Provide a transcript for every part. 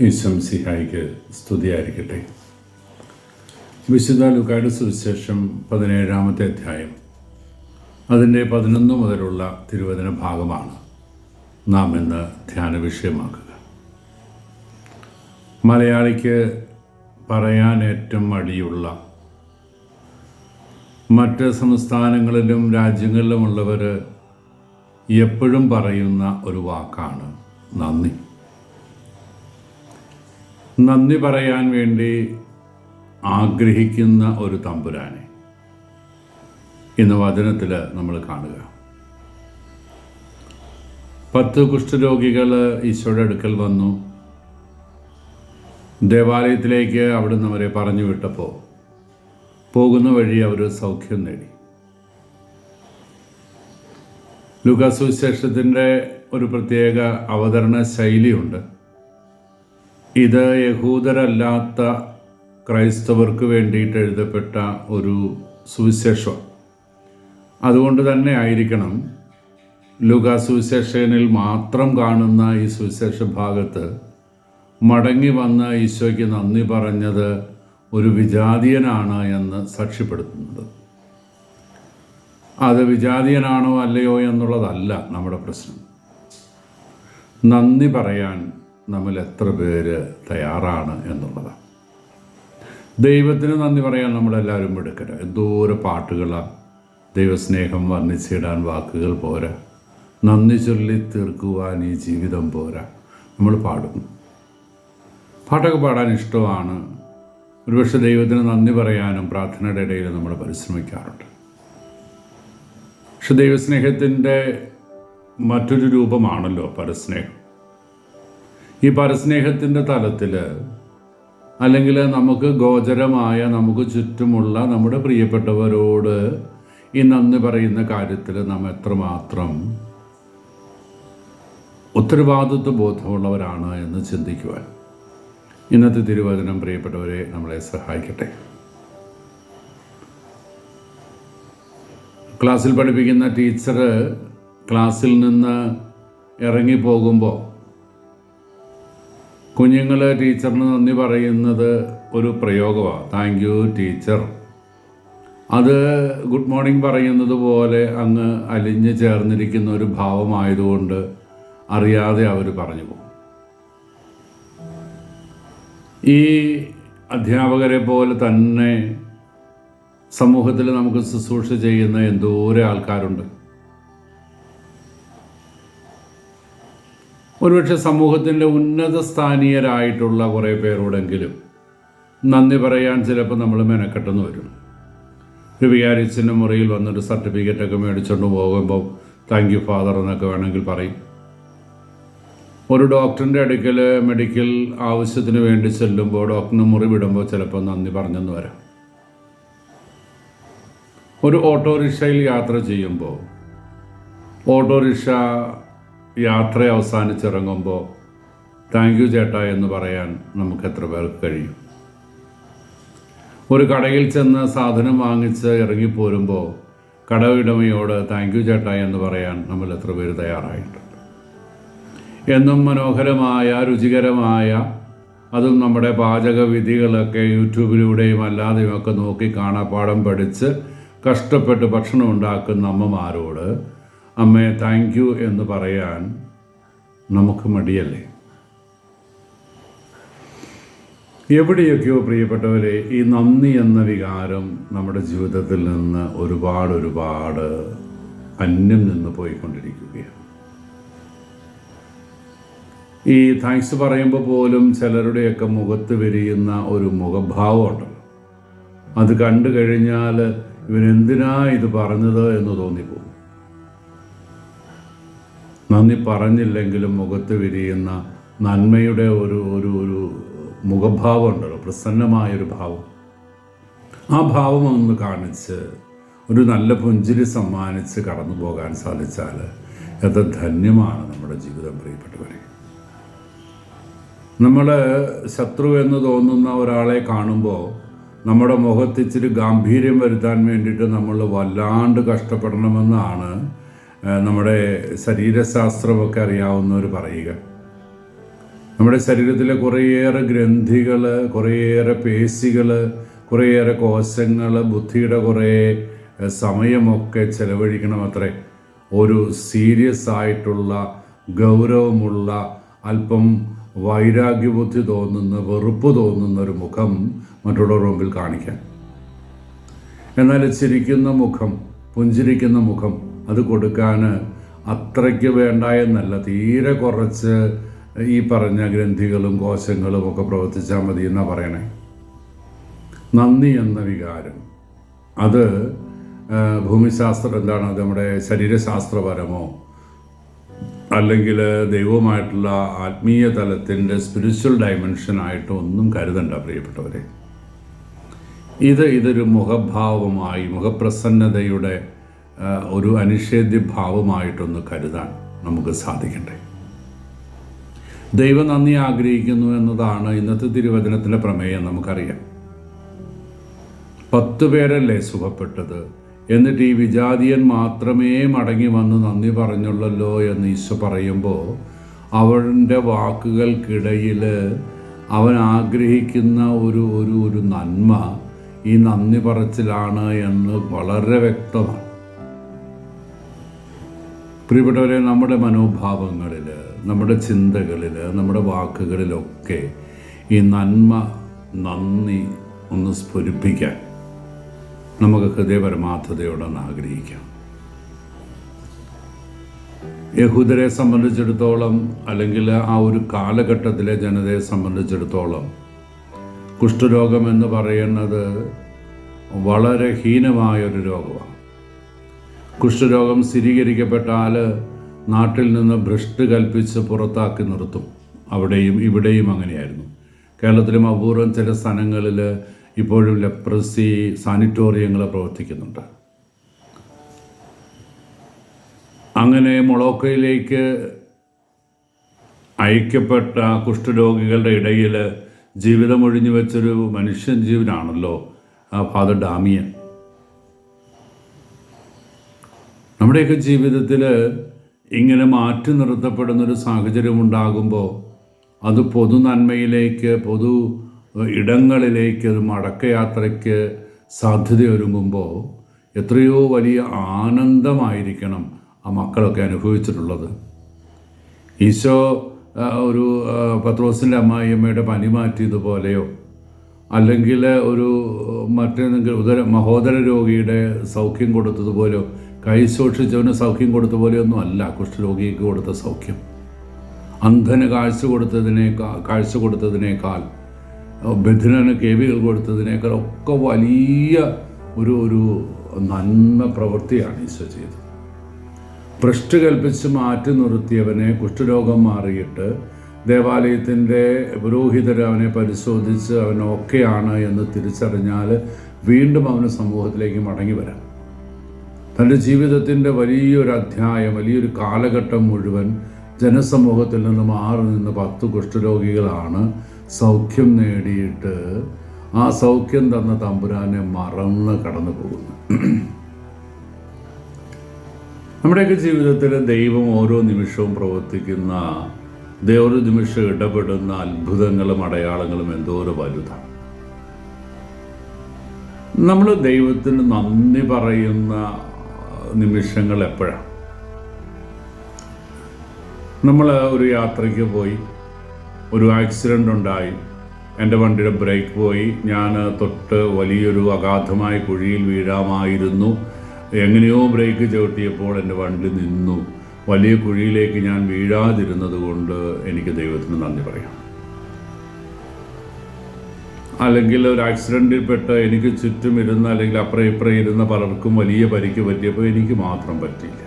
ഈശം സിഹായിക്ക് സ്തുതിയായിരിക്കട്ടെ. വിശുദ്ധ ലുക്കായുടെ സുവിശേഷം പതിനേഴാമത്തെ അധ്യായം. അതിന്റെ പതിനൊന്ന് മുതലുള്ള തിരുവചന ഭാഗമാണ് നാം ഇന്ന് ധ്യാന വിഷയമാക്കുക. മലയാളിക്ക് പറയാൻ ഏറ്റവും മടിയുള്ള മറ്റ് സംസ്ഥാനങ്ങളിലും രാജ്യങ്ങളിലുമുള്ളവർ എപ്പോഴും പറയുന്ന ഒരു വാക്കാണ് നന്ദി. നന്ദി പറയാൻ വേണ്ടി ആഗ്രഹിക്കുന്ന ഒരു തമ്പുരാനെ ഇന്ന് വചനത്തിൽ നമ്മൾ കാണുക. പത്ത് കുഷ്ഠരോഗികൾ ഈശോയുടെ അടുക്കൽ വന്നു. ദേവാലയത്തിലേക്ക് അവിടുന്ന് അവരെ പറഞ്ഞു വിട്ടപ്പോൾ പോകുന്ന വഴി അവർ സൗഖ്യം നേടി. ലുകാസുവിശേഷത്തിന്റെ ഒരു പ്രത്യേക അവതരണ ശൈലിയുണ്ട്. ഇത് യഹൂദരല്ലാത്ത ക്രൈസ്തവർക്ക് വേണ്ടിയിട്ട് എഴുതപ്പെട്ട ഒരു സുവിശേഷം. അതുകൊണ്ട് തന്നെ ആയിരിക്കണം ലുക സുവിശേഷനിൽ മാത്രം കാണുന്ന ഈ സുവിശേഷ ഭാഗത്ത് മടങ്ങി വന്ന ഈശോയ്ക്ക് നന്ദി പറഞ്ഞത് ഒരു വിജാതീയനാണ് എന്ന് സാക്ഷ്യപ്പെടുത്തുന്നത്. അത് വിജാതീയനാണോ അല്ലയോ എന്നുള്ളതല്ല നമ്മുടെ പ്രശ്നം. നന്ദി പറയാൻ നമ്മൾ എത്ര പേര് തയ്യാറാണ് എന്നുള്ളതാണ് ദൈവത്തിന് നന്ദി പറയാൻ നമ്മളെല്ലാവരും എടുക്കരുത് എന്തോരം പാട്ടുകളാണ് ദൈവസ്നേഹം വർണിച്ചിടാൻ വാക്കുകൾ പോരാ. നന്ദി ചൊല്ലി തീർക്കുവാൻ ഈ ജീവിതം പോരാ. നമ്മൾ പാടുന്നു. പാട്ടൊക്കെ പാടാൻ ഇഷ്ടമാണ്. ഒരുപക്ഷെ ദൈവത്തിന് നന്ദി പറയാനും പ്രാർത്ഥനയുടെ ഇടയിൽ നമ്മൾ പരിശ്രമിക്കാറുണ്ട്. പക്ഷെ ദൈവസ്നേഹത്തിന്റെ മറ്റൊരു രൂപമാണല്ലോ പരസ്നേഹം. ഈ പരസ്നേഹത്തിന്റെ തലത്തിൽ അല്ലെങ്കിൽ നമുക്ക് ഗോചരമായ നമുക്ക് ചുറ്റുമുള്ള നമ്മുടെ പ്രിയപ്പെട്ടവരോട് ഈ നന്ദി പറയുന്ന കാര്യത്തിൽ നാം എത്രമാത്രം ഉത്തരവാദിത്വ ബോധമുള്ളവരാണ് എന്ന് ചിന്തിക്കുവാൻ ഇന്നത്തെ തിരുവചനം പ്രിയപ്പെട്ടവരെ നമ്മളെ സഹായിക്കട്ടെ. ക്ലാസ്സിൽ പഠിപ്പിക്കുന്ന ടീച്ചർ ക്ലാസ്സിൽ നിന്ന് ഇറങ്ങിപ്പോകുമ്പോൾ കുഞ്ഞുങ്ങൾ ടീച്ചറിന് നന്ദി പറയുന്നത് ഒരു പ്രയോഗമാണ് താങ്ക് യു ടീച്ചർ അത് ഗുഡ് മോർണിംഗ് പറയുന്നത് പോലെ അങ്ങ് അലിഞ്ഞു ചേർന്നിരിക്കുന്ന ഒരു ഭാവമായതുകൊണ്ട് അറിയാതെ അവർ പറഞ്ഞു പോകും. ഈ അധ്യാപകരെ പോലെ തന്നെ സമൂഹത്തിൽ നമുക്ക് ശുശ്രൂഷ ചെയ്യുന്ന എന്തോരം ആൾക്കാരുണ്ട്. ഒരുപക്ഷെ സമൂഹത്തിന്റെ ഉന്നത സ്ഥാനീയരായിട്ടുള്ള കുറേ പേരോടെങ്കിലും നന്ദി പറയാൻ ചിലപ്പോൾ നമ്മൾ മെനക്കെട്ടെന്ന് വരും. ഒരു വികാരിച്ചിന്റെ മുറിയിൽ വന്നൊരു സർട്ടിഫിക്കറ്റൊക്കെ മേടിച്ചുകൊണ്ട് പോകുമ്പോൾ താങ്ക് യു ഫാദർ എന്നൊക്കെ വേണമെങ്കിൽ പറയും. ഒരു ഡോക്ടറിന്റെ അടുക്കൽ മെഡിക്കൽ ആവശ്യത്തിന് വേണ്ടി ചെല്ലുമ്പോൾ ഡോക്ടറിന് മുറി വിടുമ്പോൾ ചിലപ്പോൾ നന്ദി പറഞ്ഞെന്ന് വരാം. ഒരു ഓട്ടോറിക്ഷയിൽ യാത്ര ചെയ്യുമ്പോൾ ഓട്ടോറിക്ഷ യാത്ര അവസാനിച്ചിറങ്ങുമ്പോൾ താങ്ക് യു ചേട്ടാ എന്ന് പറയാൻ നമുക്ക് എത്ര പേർക്ക് കഴിയും? ഒരു കടയിൽ ചെന്ന് സാധനം വാങ്ങിച്ച് ഇറങ്ങിപ്പോരുമ്പോൾ കടവിടമയോട് താങ്ക് യു ചേട്ടാ എന്ന് പറയാൻ നമ്മൾ എത്ര പേര് തയ്യാറായിട്ടുണ്ട്? എന്നും മനോഹരമായ രുചികരമായ അതും നമ്മുടെ പാചക വിധികളൊക്കെ യൂട്യൂബിലൂടെയും അല്ലാതെയും ഒക്കെ നോക്കി കാണാപ്പാടം പഠിച്ച് കഷ്ടപ്പെട്ട് ഭക്ഷണം ഉണ്ടാക്കുന്ന അമ്മമാരോട് അമ്മയെ താങ്ക് യു എന്ന് പറയാൻ നമുക്ക് മടിയല്ലേ? എവിടെയൊക്കെയോ പ്രിയപ്പെട്ടവരെ ഈ നന്ദി എന്ന വികാരം നമ്മുടെ ജീവിതത്തിൽ നിന്ന് ഒരുപാട് ഒരുപാട് അന്യം നിന്ന് പോയിക്കൊണ്ടിരിക്കുകയാണ്. ഈ താങ്ക്സ് പറയുമ്പോൾ പോലും ചിലരുടെയൊക്കെ മുഖത്ത് വിരിയുന്ന ഒരു മുഖഭാവമുണ്ടല്ലോ അത് കണ്ടു കഴിഞ്ഞാൽ ഇവനെന്തിനാ ഇത് പറഞ്ഞത് എന്ന് തോന്നിപ്പോകും. നന്ദി പറഞ്ഞില്ലെങ്കിലും മുഖത്ത് വിരിയുന്ന നന്മയുടെ ഒരു ഒരു ഒരു മുഖഭാവം ഉണ്ടല്ലോ പ്രസന്നമായൊരു ഭാവം. ആ ഭാവം ഒന്ന് കാണിച്ച് ഒരു നല്ല പുഞ്ചിരി സമ്മാനിച്ച് കടന്നു പോകാൻ സാധിച്ചാൽ എത്ര ധന്യമാണ് നമ്മുടെ ജീവിതം പ്രിയപ്പെട്ടവരെ. നമ്മൾ ശത്രു എന്ന് തോന്നുന്ന ഒരാളെ കാണുമ്പോൾ നമ്മുടെ മുഖത്തിച്ചിരി ഗാംഭീര്യം വരുത്താൻ വേണ്ടിയിട്ട് നമ്മൾ വല്ലാണ്ട് കഷ്ടപ്പെടണമെന്നാണ് നമ്മുടെ ശരീരശാസ്ത്രമൊക്കെ അറിയാവുന്നവർ പറയുക. നമ്മുടെ ശരീരത്തിലെ കുറേയേറെ ഗ്രന്ഥികൾ കുറേയേറെ പേശികൾ കുറേയേറെ കോശങ്ങൾ ബുദ്ധിയുടെ കുറേ സമയമൊക്കെ ചെലവഴിക്കണം അത്രേ ഒരു സീരിയസ് ആയിട്ടുള്ള ഗൗരവമുള്ള അല്പം വൈരാഗ്യബുദ്ധി തോന്നുന്ന വെറുപ്പ് തോന്നുന്ന ഒരു മുഖം മറ്റുള്ളവരുടെ മുമ്പിൽ കാണിക്കാൻ എന്നാൽ ചിരിക്കുന്ന മുഖം പുഞ്ചിരിക്കുന്ന മുഖം അത് കൊടുക്കാൻ അത്രയ്ക്ക് വേണ്ട എന്നല്ല. തീരെ കുറച്ച് ഈ പറഞ്ഞ ഗ്രന്ഥികളും കോശങ്ങളും ഒക്കെ പ്രവർത്തിച്ചാൽ മതി എന്നാ പറയണേ. നന്ദി എന്ന വികാരം. അത് ഭൂമിശാസ്ത്രം എന്താണ്? അത് നമ്മുടെ ശരീരശാസ്ത്രപരമോ? അല്ലെങ്കിൽ ദൈവവുമായിട്ടുള്ള ആത്മീയ തലത്തിന്റെ സ്പിരിച്വൽ ഡയമെൻഷനായിട്ടോ ഒന്നും കരുതണ്ട പ്രിയപ്പെട്ടവരെ. ഇത് ഇതൊരു മുഖഭാവമായി മുഖപ്രസന്നതയുടെ ഒരു അനിഷേധ്യ ഭാവമായിട്ടൊന്ന് കരുതാൻ നമുക്ക് സാധിക്കട്ടെ. ദൈവം നന്ദി ആഗ്രഹിക്കുന്നു എന്നതാണ് ഇന്നത്തെ തിരുവചനത്തിന്റെ പ്രമേയം നമുക്കറിയാം. പത്ത് പേരല്ലേ സുഖപ്പെട്ടത്? എന്നിട്ട് ഈ വിജാതിയൻ മാത്രമേ മടങ്ങി വന്ന് നന്ദി പറഞ്ഞുള്ളല്ലോ എന്ന് ഈശോ പറയുമ്പോൾ അവന്റെ വാക്കുകൾക്കിടയിൽ അവൻ ആഗ്രഹിക്കുന്ന ഒരു ഒരു ഒരു നന്മ ഈ നന്ദി പറച്ചിലാണ് എന്ന് വളരെ വ്യക്തമാണ്. പ്രിയപ്പെട്ടവരെ നമ്മുടെ മനോഭാവങ്ങളിൽ നമ്മുടെ ചിന്തകളിൽ നമ്മുടെ വാക്കുകളിലൊക്കെ ഈ നന്മ നന്ദി ഒന്ന് സ്ഫുരിപ്പിക്കാൻ നമുക്ക് ഹൃദയപരമാർത്ഥതയോടൊന്ന് ആഗ്രഹിക്കാം. യഹൂദരെ സംബന്ധിച്ചിടത്തോളം അല്ലെങ്കിൽ ആ ഒരു കാലഘട്ടത്തിലെ ജനതയെ സംബന്ധിച്ചിടത്തോളം കുഷ്ഠരോഗം എന്ന് പറയുന്നത് വളരെ ഹീനമായൊരു രോഗമാണ്. കുഷ്ഠരോഗം സ്ഥിരീകരിക്കപ്പെട്ടാൽ നാട്ടിൽ നിന്ന് ഭ്രഷ്ട് കൽപ്പിച്ച് പുറത്താക്കി നിർത്തും. അവിടെയും ഇവിടെയും അങ്ങനെയായിരുന്നു. കേരളത്തിലും അപൂർവം ചില സ്ഥലങ്ങളിൽ ഇപ്പോഴും ലെപ്രസി സാനിറ്റോറിയങ്ങൾ പ്രവർത്തിക്കുന്നുണ്ട്. അങ്ങനെ മൊളോക്കയിലേക്ക് അയക്കപ്പെട്ട കുഷ്ഠരോഗികളുടെ ഇടയിൽ ജീവിതം ഒഴിഞ്ഞു വെച്ചൊരു മനുഷ്യൻ ജീവനാണല്ലോ ഫാദർ ഡാമിയൻ. നമ്മുടെയൊക്കെ ജീവിതത്തിൽ ഇങ്ങനെ മാറ്റി നിർത്തപ്പെടുന്നൊരു സാഹചര്യം ഉണ്ടാകുമ്പോൾ അത് പൊതു നന്മയിലേക്ക് പൊതു ഇടങ്ങളിലേക്ക് ഒരു മടക്കയാത്രയ്ക്ക് സാധ്യതയൊരുങ്ങുമ്പോൾ എത്രയോ വലിയ ആനന്ദമായിരിക്കണം ആ മക്കളൊക്കെ അനുഭവിച്ചിട്ടുള്ളത്. ഈശോ ഒരു പത്രോസിന്റെ അമ്മായിയമ്മയുടെ പനി മാറ്റിയതുപോലെയോ അല്ലെങ്കിൽ ഒരു മറ്റേതെങ്കിലും ഉദര മഹോദര രോഗിയുടെ സൗഖ്യം കൊടുത്തതുപോലെയോ കൈ സൂക്ഷിച്ചവന് സൗഖ്യം കൊടുത്ത പോലെയൊന്നും അല്ല കുഷ്ഠരോഗിക്ക് കൊടുത്ത സൗഖ്യം. അന്ധന് കാഴ്ച കൊടുത്തതിനേക്കാൾ കാഴ്ച കൊടുത്തതിനേക്കാൾ ബധിരന് കേവികൾ കൊടുത്തതിനേക്കാൾ ഒക്കെ വലിയ ഒരു ഒരു നന്മ പ്രവൃത്തിയാണ് ഈശോ ചെയ്തത്. ഭ്രഷ്ട് കൽപ്പിച്ച് മാറ്റി നിർത്തിയവനെ കുഷ്ഠരോഗം മാറിയിട്ട് ദേവാലയത്തിന്റെ പുരോഹിതർ അവനെ പരിശോധിച്ച് അവൻ ഓക്കെയാണ് എന്ന് തിരിച്ചറിഞ്ഞാൽ വീണ്ടും അവന് സമൂഹത്തിലേക്ക് മടങ്ങി വരാം. തന്റെ ജീവിതത്തിന്റെ വലിയൊരു അധ്യായം വലിയൊരു കാലഘട്ടം മുഴുവൻ ജനസമൂഹത്തിൽ നിന്ന് മാറി നിന്ന് പത്ത് കുഷ്ഠരോഗികളാണ് സൗഖ്യം നേടിയിട്ട് ആ സൗഖ്യം തന്ന തമ്പുരാനെ മറന്ന് കടന്നു പോകുന്നു. നമ്മുടെയൊക്കെ ജീവിതത്തിൽ ദൈവം ഓരോ നിമിഷവും പ്രവർത്തിക്കുന്ന ദൈവം നിമിഷം ഇടപെടുന്ന അത്ഭുതങ്ങളും അടയാളങ്ങളും എന്തോരം വലുതാണ്. നമ്മൾ ദൈവത്തിന് നന്ദി പറയുന്ന നിമിഷങ്ങൾ എപ്പോഴാണ് നമ്മൾ ഒരു യാത്രയ്ക്ക് പോയി ഒരു ആക്സിഡന്റ് ഉണ്ടായി എന്റെ വണ്ടിയുടെ ബ്രേക്ക് പോയി ഞാൻ തൊട്ട് വലിയൊരു അഗാധമായ കുഴിയിൽ വീഴാമായിരുന്നു. എങ്ങനെയോ ബ്രേക്ക് ചവിട്ടിയപ്പോൾ എന്റെ വണ്ടി നിന്നു. വലിയ കുഴിയിലേക്ക് ഞാൻ വീഴാതിരുന്നത് കൊണ്ട് എനിക്ക് ദൈവത്തിന് നന്ദി പറയാം. അല്ലെങ്കിൽ ഒരു ആക്സിഡന്റിൽ പെട്ട് എനിക്ക് ചുറ്റും ഇരുന്ന അല്ലെങ്കിൽ അപ്പുറം ഇപ്പുറം ഇരുന്ന പലർക്കും വലിയ പരിക്ക് പറ്റിയപ്പോൾ എനിക്ക് മാത്രം പറ്റിയില്ല.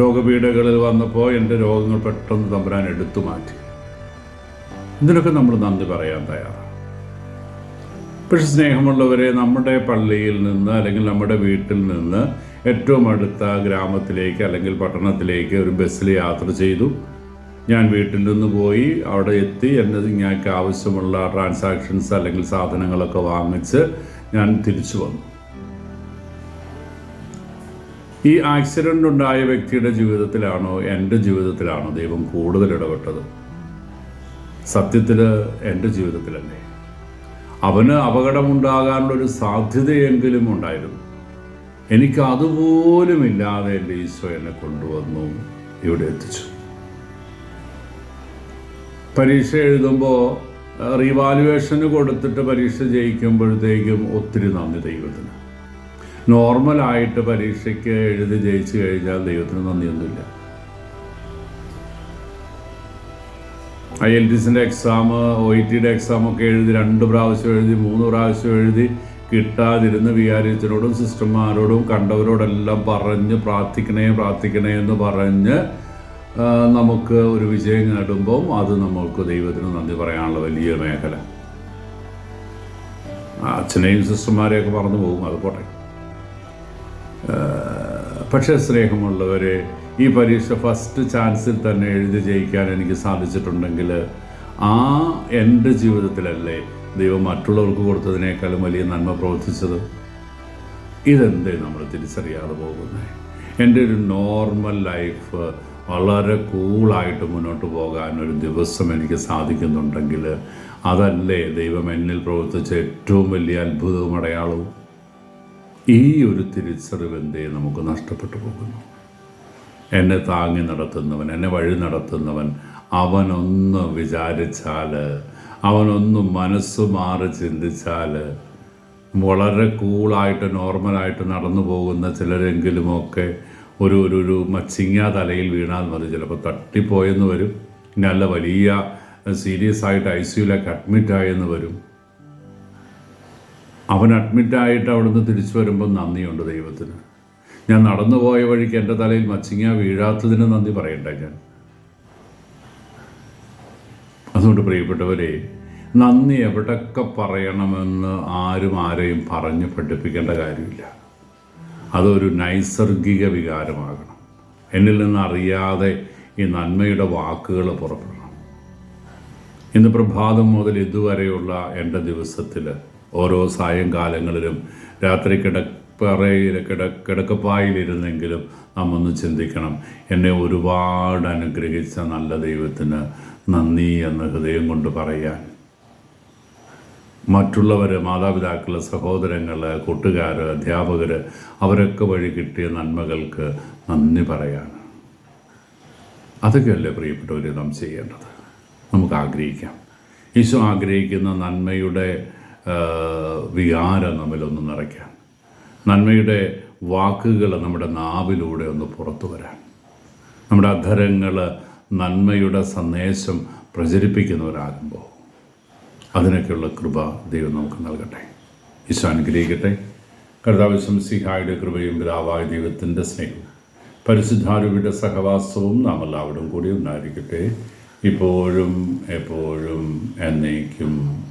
രോഗപീഠകളിൽ വന്നപ്പോൾ എന്റെ രോഗങ്ങൾ പെട്ടെന്ന് തമ്പുരാൻ എടുത്തു മാറ്റി. ഇതിനൊക്കെ നമ്മൾ നന്ദി പറയാൻ തയ്യാറാണ്. പക്ഷെ സ്നേഹമുള്ളവരെ നമ്മുടെ പള്ളിയിൽ നിന്ന് അല്ലെങ്കിൽ നമ്മുടെ വീട്ടിൽ നിന്ന് ഏറ്റവും അടുത്ത ഗ്രാമത്തിലേക്ക് അല്ലെങ്കിൽ പട്ടണത്തിലേക്ക് ഒരു ബസ്സിൽ യാത്ര ചെയ്തു. ഞാൻ വീട്ടിൽ നിന്ന് പോയി അവിടെ എത്തി. എന്റെ ഞങ്ങൾക്ക് ആവശ്യമുള്ള ട്രാൻസാക്ഷൻസ് അല്ലെങ്കിൽ സാധനങ്ങളൊക്കെ വാങ്ങിച്ച് ഞാൻ തിരിച്ചു വന്നു. ഈ ആക്സിഡന്റ് ഉണ്ടായ വ്യക്തിയുടെ ജീവിതത്തിലാണോ? എന്റെ ജീവിതത്തിലാണോ? ദൈവം കൂടുതൽ ഇടപെട്ടത്. സത്യത്തിൽ എന്റെ ജീവിതത്തിലല്ലേ? അവന് അപകടമുണ്ടാകാനുള്ളൊരു സാധ്യതയെങ്കിലും ഉണ്ടായിരുന്നു. എനിക്ക് അതുപോലും ഇല്ലാതെ എന്റെ ഈശോ എന്നെ കൊണ്ടുവന്നു. ഇവിടെ എത്തിച്ചു. പരീക്ഷ എഴുതുമ്പോൾ റീവാലുവേഷന് കൊടുത്തിട്ട് പരീക്ഷ ജയിക്കുമ്പോഴത്തേക്കും ഒത്തിരി നന്ദി ദൈവത്തിന്. നോർമലായിട്ട് പരീക്ഷയ്ക്ക് എഴുതി ജയിച്ചു കഴിഞ്ഞാൽ ദൈവത്തിന് നന്ദിയൊന്നുമില്ല. I L T exam O E ടിയുടെ എക്സാം ഒക്കെ എഴുതി രണ്ട് പ്രാവശ്യം എഴുതി മൂന്ന് പ്രാവശ്യം എഴുതി കിട്ടാതിരുന്ന് വികാരിച്ചനോടും സിസ്റ്റർമാരോടും കണ്ടവരോടെല്ലാം പറഞ്ഞ് പ്രാർത്ഥിക്കണേ പ്രാർത്ഥിക്കണേ എന്ന് പറഞ്ഞ് നമുക്ക് ഒരു വിജയം നേടുമ്പോൾ അത് നമുക്ക് ദൈവത്തിന് നന്ദി പറയാനുള്ള വലിയ മേഖല. അച്ഛനെയും സിസ്റ്റർമാരെയൊക്കെ മറന്നു പോകും അത് പോട്ടെ. പക്ഷേ സ്നേഹമുള്ളവരെ ഈ പരീക്ഷ ഫസ്റ്റ് ചാൻസിൽ തന്നെ എഴുതി ജയിക്കാൻ എനിക്ക് സാധിച്ചിട്ടുണ്ടെങ്കിൽ ആ എന്റെ ജീവിതത്തിലല്ലേ ദൈവം മറ്റുള്ളവർക്ക് കൊടുത്തതിനേക്കാളും വലിയ നന്മ പ്രവർത്തിച്ചത്? ഇതെന്തേ നമ്മൾ തിരിച്ചറിയാതെ പോകുന്നത് എന്റെ ഒരു നോർമൽ ലൈഫ് വളരെ കൂളായിട്ട് മുന്നോട്ട് പോകാൻ ഒരു ദിവസം എനിക്ക് സാധിക്കുന്നുണ്ടെങ്കിൽ അതല്ലേ ദൈവം എന്നിൽ പ്രവർത്തിച്ച ഏറ്റവും വലിയ അത്ഭുതവും അടയാളവും? ഈ ഒരു തിരിച്ചറിവ് എന്തേ? നമുക്ക് നഷ്ടപ്പെട്ടു പോകുന്നു. എന്നെ താങ്ങി നടത്തുന്നവൻ എന്നെ വഴി നടത്തുന്നവൻ അവനൊന്ന് വിചാരിച്ചാൽ അവനൊന്ന് മനസ്സ് മാറി ചിന്തിച്ചാൽ വളരെ കൂളായിട്ട് നോർമലായിട്ട് നടന്നു പോകുന്ന ചിലരെങ്കിലുമൊക്കെ ഒരു ഒരു ഒരു മച്ചിങ്ങ തലയിൽ വീണാൽ മതി. ചിലപ്പോൾ തട്ടിപ്പോയെന്ന് വരും. നല്ല വലിയ സീരിയസ് ആയിട്ട് ഐ സിയുലൊക്കെ അഡ്മിറ്റായെന്ന് വരും. അവൻ അഡ്മിറ്റായിട്ട് അവിടുന്ന് തിരിച്ചു വരുമ്പോൾ നന്ദിയുണ്ട് ദൈവത്തിന്. ഞാൻ നടന്നു പോയ വഴിക്ക് എന്റെ തലയിൽ മച്ചിങ്ങ വീഴാത്തതിന് നന്ദി പറയണ്ട ഞാൻ. അതുകൊണ്ട് പ്രിയപ്പെട്ടവരെ നന്ദി എവിടൊക്കെ പറയണമെന്ന് ആരും ആരെയും പറഞ്ഞ് പഠിപ്പിക്കേണ്ട കാര്യമില്ല. അതൊരു നൈസർഗിക വികാരമാകണം. എന്നിൽ നിന്ന് അറിയാതെ ഈ നന്മയുടെ വാക്കുകൾ പുറപ്പെടണം. ഇന്ന് പ്രഭാതം മുതൽ ഇതുവരെയുള്ള എന്റെ ദിവസത്തിൽ ഓരോ സായങ്കാലങ്ങളിലും രാത്രി കിടപ്പറയിൽ കിട കിടക്കപ്പായിലിരുന്നെങ്കിലും നാം ഒന്ന് ചിന്തിക്കണം. എന്നെ ഒരുപാട് അനുഗ്രഹിച്ച നല്ല ദൈവത്തിന് നന്ദി എന്ന് ഹൃദയം കൊണ്ട് പറയാൻ. മറ്റുള്ളവർ മാതാപിതാക്കൾ സഹോദരങ്ങൾ കൂട്ടുകാർ അധ്യാപകർ അവരൊക്കെ വഴി കിട്ടിയ നന്മകൾക്ക് നന്ദി പറയാണ്. അതൊക്കെയല്ലേ പ്രിയപ്പെട്ടവർ നാം ചെയ്യേണ്ടത്? നമുക്ക് ആഗ്രഹിക്കാം. ഈശോ ആഗ്രഹിക്കുന്ന നന്മയുടെ വികാരം നമ്മിലൊന്ന് നിറയ്ക്കാൻ. നന്മയുടെ വാക്കുകൾ നമ്മുടെ നാവിലൂടെ ഒന്ന് പുറത്തു വരാൻ. നമ്മുടെ അധരങ്ങൾ നന്മയുടെ സന്ദേശം പ്രചരിപ്പിക്കുന്നവരാകുമ്പോൾ അതിനൊക്കെയുള്ള കൃപ ദൈവം നമുക്ക് നൽകട്ടെ. ഈശോ അനുഗ്രഹിക്കട്ടെ. കർത്താവ് ശംസിഹായുടെ കൃപയും പിതാവായ ദൈവത്തിന്റെ സ്നേഹവും പരിശുദ്ധാരൂപിയുടെ സഹവാസവും നാം എല്ലാവരും കൂടി ഉണ്ടായിരിക്കട്ടെ. ഇപ്പോഴും എപ്പോഴും എന്നേക്കും.